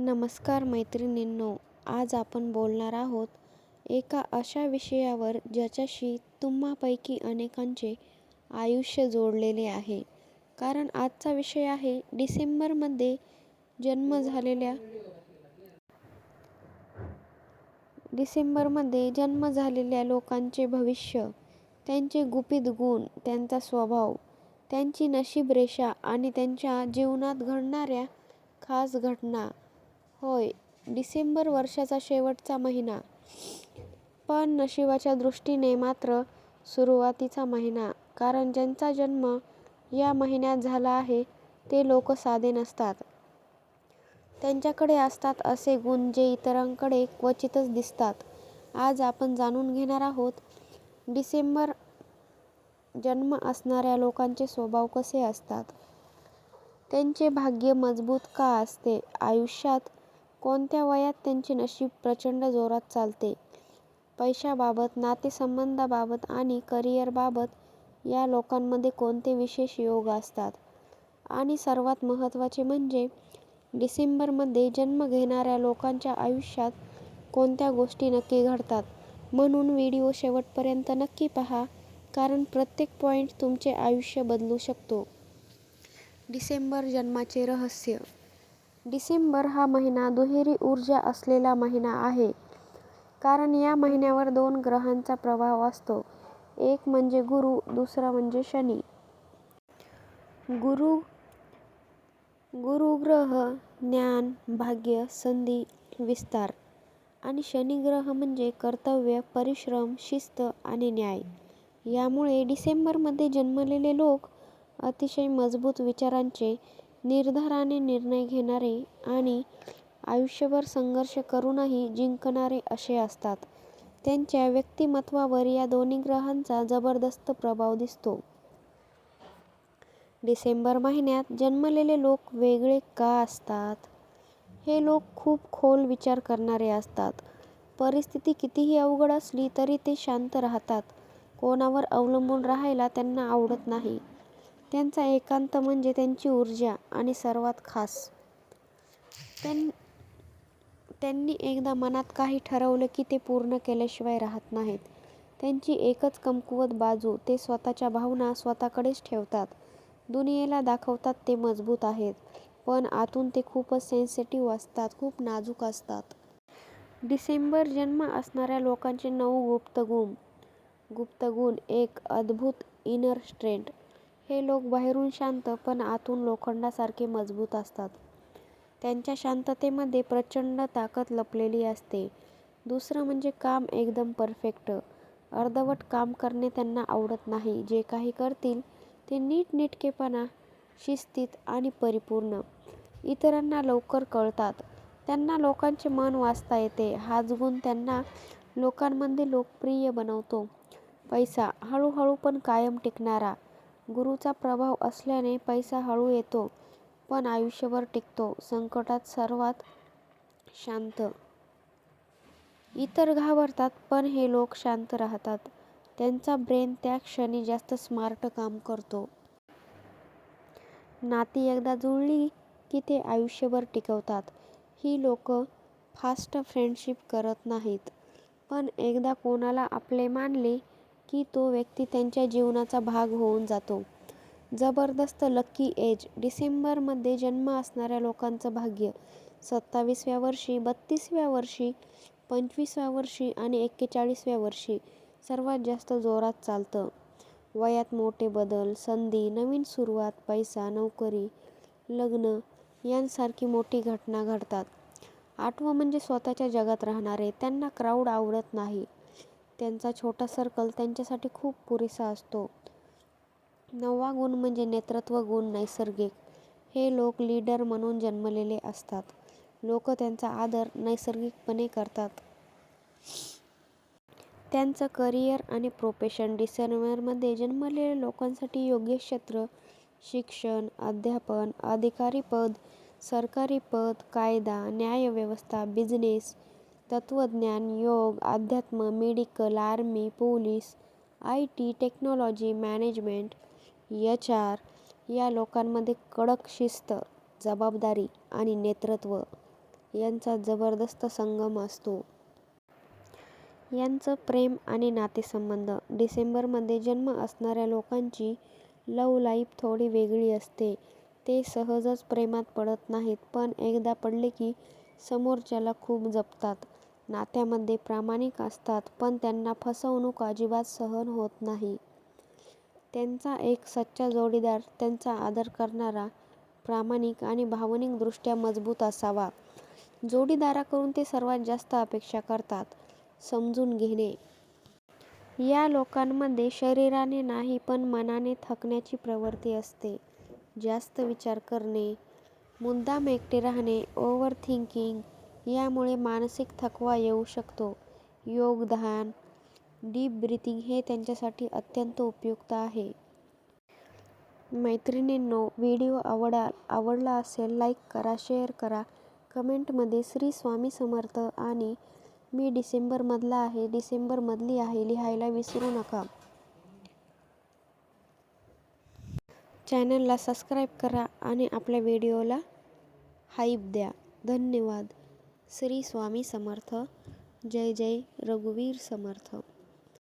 नमस्कार मैत्रिणींनो आज आपण बोलणार आहोत एका अशा विषयावर ज्याच्याशी तुम्हापैकी अनेकांचे आयुष्य जोडलेले आहे. कारण आजचा विषय आहे डिसेंबरमध्ये जन्म झालेल्या डिसेंबरमध्ये जन्म झालेल्या लोकांचे भविष्य त्यांचे गुपित गुण त्यांचा स्वभाव त्यांची नशीबरेषा आणि त्यांच्या जीवनात घडणाऱ्या खास घटना होय डिसेंबर वर्षाचा शेवटचा महिना. पण नशिबाच्या दृष्टीने मात्र सुरुवातीचा महिना कारण ज्यांचा जन्म या महिन्यात झाला आहे ते लोक साधे नसतात. त्यांच्याकडे असतात असे गुण जे इतरांकडे क्वचितच दिसतात. आज आपण जाणून घेणार आहोत डिसेंबर जन्म असणाऱ्या लोकांचे स्वभाव कसे असतात? त्यांचे भाग्य मजबूत का असते? आयुष्यात कोणत्या वयात त्यांचे नशीब प्रचंड जोरात चालते? पैशाबाबत नातेसंबंधाबाबत आणि करिअरबाबत या लोकांमध्ये कोणते विशेष योग असतात? आणि सर्वात महत्त्वाचे म्हणजे डिसेंबरमध्ये जन्म घेणाऱ्या लोकांच्या आयुष्यात कोणत्या गोष्टी नक्की घडतात? म्हणून व्हिडिओ शेवटपर्यंत नक्की पहा कारण प्रत्येक पॉइंट तुमचे आयुष्य बदलू शकतो. डिसेंबर जन्माचे रहस्य डिसेंबर हा महिना दुहेरी ऊर्जा असलेला महिना आहे. कारण या महिन्यावर दोन ग्रहांचा प्रभाव असतो. एक म्हणजे गुरु दुसरा म्हणजे शनी. गुरु गुरुग्रह ज्ञान भाग्य संधी विस्तार. आणि शनिग्रह म्हणजे कर्तव्य परिश्रम शिस्त आणि न्याय. यामुळे डिसेंबरमध्ये जन्मलेले लोक अतिशय मजबूत विचारांचे निर्धाराने निर्णय घेणारे आणि आयुष्यभर संघर्ष करूनही जिंकणारे असे असतात. त्यांच्या व्यक्तिमत्त्वावर या दोन्ही ग्रहांचा जबरदस्त प्रभाव दिसतो. डिसेंबर महिन्यात जन्मलेले लोक वेगळे का असतात? हे लोक खूप खोल विचार करणारे असतात. परिस्थिती कितीही अवघड असली तरी ते शांत राहतात. कोणावर अवलंबून राहायला त्यांना आवडत नाही. त्यांचा एकांत म्हणजे त्यांची ऊर्जा आणि सर्वात खास. त्यां त्यांनी एकदा मनात काही ठरवलं की ते पूर्ण केल्याशिवाय राहत नाहीत. त्यांची एकच कमकुवत बाजू ते स्वतःच्या भावना स्वतःकडेच ठेवतात. दुनियेला दाखवतात ते मजबूत आहेत पण आतून ते खूपच सेन्सिटिव्ह असतात खूप नाजूक असतात. डिसेंबर जन्म असणाऱ्या लोकांचे नऊ गुप्त गुण एक अद्भुत इनर स्ट्रेंथ हे लोक बाहेरून शांत पण आतून लोखंडासारखे मजबूत असतात. त्यांच्या शांततेमध्ये प्रचंड ताकद लपलेली असते. दुसरं म्हणजे काम एकदम परफेक्ट. अर्धवट काम करणे त्यांना आवडत नाही. जे काही करतील ते नीटनेटकेपणा शिस्तीत आणि परिपूर्ण. इतरांना लवकर कळतात. त्यांना लोकांचे मन वाचता येते. हाच गुण त्यांना लोकांमध्ये लोकप्रिय बनवतो. पैसा हळूहळू पण कायम टिकणारा. गुरूचा प्रभाव असल्याने पैसा हळू येतो पण आयुष्यभर टिकतो. संकटात सर्वात शांत. इतर घाबरतात पण हे लोक शांत राहतात. त्यांचा ब्रेन त्या क्षणी जास्त स्मार्ट काम करतो. नाती एकदा जुळली की ते आयुष्यभर टिकतात ही लोक फास्ट फ्रेंडशिप करत नाहीत. पण एकदा कोणाला आपले मानले की तो व्यक्ती त्यांच्या जीवनाचा भाग होऊन जातो. जबरदस्त लक्की एज डिसेंबरमध्ये जन्म असणाऱ्या लोकांचं भाग्य. सत्तावीसव्या वर्षी बत्तीसव्या वर्षी पंचवीसव्या वर्षी आणि एक्केचाळीसव्या वर्षी सर्वात जास्त जोरात चालतं. वयात मोठे बदल संधी नवीन सुरुवात पैसा नोकरी लग्न यांसारखी मोठी घटना घडतात. आठवं म्हणजे स्वतःच्या जगात राहणारे. त्यांना क्राऊड आवडत नाही. त्यांचा छोटा सर्कल त्यांच्यासाठी खूप पुरेसा असतो. नववा गुण म्हणजे नेतृत्व गुण नैसर्गिक. हे लोक लीडर म्हणून जन्मलेले असतात. लोक त्यांचा आदर नैसर्गिकपणे करतात. त्यांचं करिअर आणि प्रोफेशन डिसेंबरमध्ये जन्मलेल्या लोकांसाठी योग्य क्षेत्र शिक्षण अध्यापन अधिकारी पद सरकारी पद कायदा न्यायव्यवस्था बिझनेस तत्त्वज्ञान योग अध्यात्म medical army police I T technology management H R या लोकांमध्ये कडक शिस्त जबाबदारी आणि नेतृत्व यांचा जबरदस्त संगम असतो. यांचं प्रेम आणि नातेसंबंध डिसेंबरमध्ये जन्म असणाऱ्या लोकांची लव लाईफ थोडी वेगळी असते. ते सहजच प्रेमात पडत नाहीत, पण एकदा पडले की समोरच्याला खूप जपतात. नात्यामध्ये प्रामाणिक असतात, पण त्यांना फसवणूक अजिबात सहन होत नाही. त्यांचा एक सच्चा जोडीदार त्यांचा आदर करणारा, प्रामाणिक आणि भावनिकदृष्ट्या मजबूत असावा. जोडीदाराकडून ते सर्वात जास्त अपेक्षा करतात, समजून घेणे. या लोकांमध्ये शरीराने नाही, पण मनाने थकण्याची प्रवृत्ती असते. जास्त विचार करणे, मुद्दाम एकटे राहणे, ओव्हर थिंकिंग यामुळे मानसिक थकवा येऊ शकतो. योग, ध्यान, डीप ब्रीथिंग हे त्यांच्यासाठी अत्यंत उपयुक्त आहे. मैत्रिणींनो, व्हिडिओ आवडला असेल लाईक करा, शेअर करा. कमेंटमध्ये श्री स्वामी समर्थ आणि मी डिसेंबरमधला आहे, डिसेंबरमधली आहे लिहायला विसरू नका. चॅनलला सबस्क्राईब करा आणि आपल्या व्हिडिओला हाईप द्या. धन्यवाद. श्री स्वामी समर्थ. जय जय रघुवीर समर्थ.